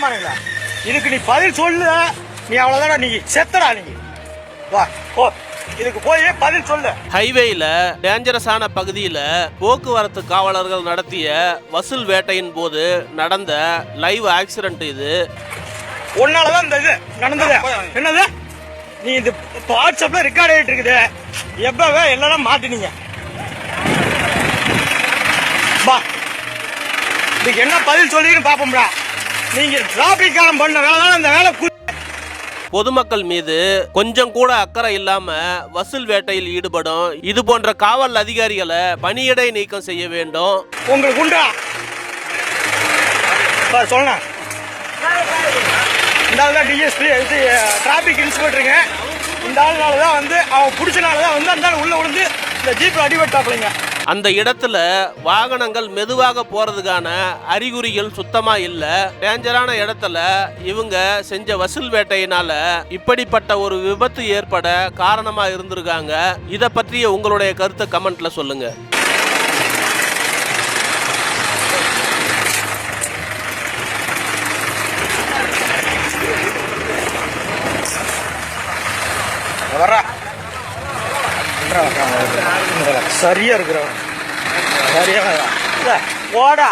சொல்றானுங்களா இதுக்கு நீ பதில் சொல்லு. நீ அவ்வளவுதாடா நீ செத்தடா நீ. வா போ. இதுக்கு போய் பதில் சொல்லு. ஹைவேல டேஞ்சரஸான பகுதியில போக்குவரத்து காவலர்கள் நடத்திய வசூல் வேட்டையின் போது நடந்த லைவ் ஆக்சிடென்ட் இது. உன்னாலதான் இந்த இது நடந்தது. என்னது? நீ இந்த வாட்ஸ்அப்ல ரெக்கார்ட் ஆயிட்டு இருக்குது. எப்பவே எல்லாரும் மாட்டினீங்க? பா இதுக்கு என்ன பதில் சொல்லின்னு பாப்போம்டா. நீங்க டிராபிக் காலம் பண்ண வேலை இந்த வேலை பொதுமக்கள் மீது கொஞ்சம் கூட அக்கறை இல்லாம வசூல் வேட்டையில் ஈடுபடும் இது போன்ற காவல் அதிகாரிகளை பணியிடை நீக்கம் செய்ய வேண்டும். உங்களுக்கு உண்டா? பா சொல்லுங்க. இந்த ஆள் தான் டிஎஸ்பி இது டிராபிக் இன்ஸ்பெக்டருங்க இந்த ஆள்னால தான் வந்து அவன் பிடிச்சனால தான் வந்து அந்த ஆள் உள்ள விழுந்து இந்த ஜீப் அடிபட்டாப்லைங்க அந்த இடத்துல வாகனங்கள் மெதுவாக போறதுக்கான அறிகுறிகள் சுத்தமா இல்ல. டேஞ்சரான இடத்துல இவங்க செஞ்ச வசூல் வேட்டையினால இப்படிப்பட்ட ஒரு விபத்து ஏற்பட காரணமா இருந்திருக்காங்க. இத பற்றிய உங்களுடைய கருத்தை கமெண்ட்ல சொல்லுங்க. வர்றா. சரியா இருக்கிறவன் சரியா. ஓடா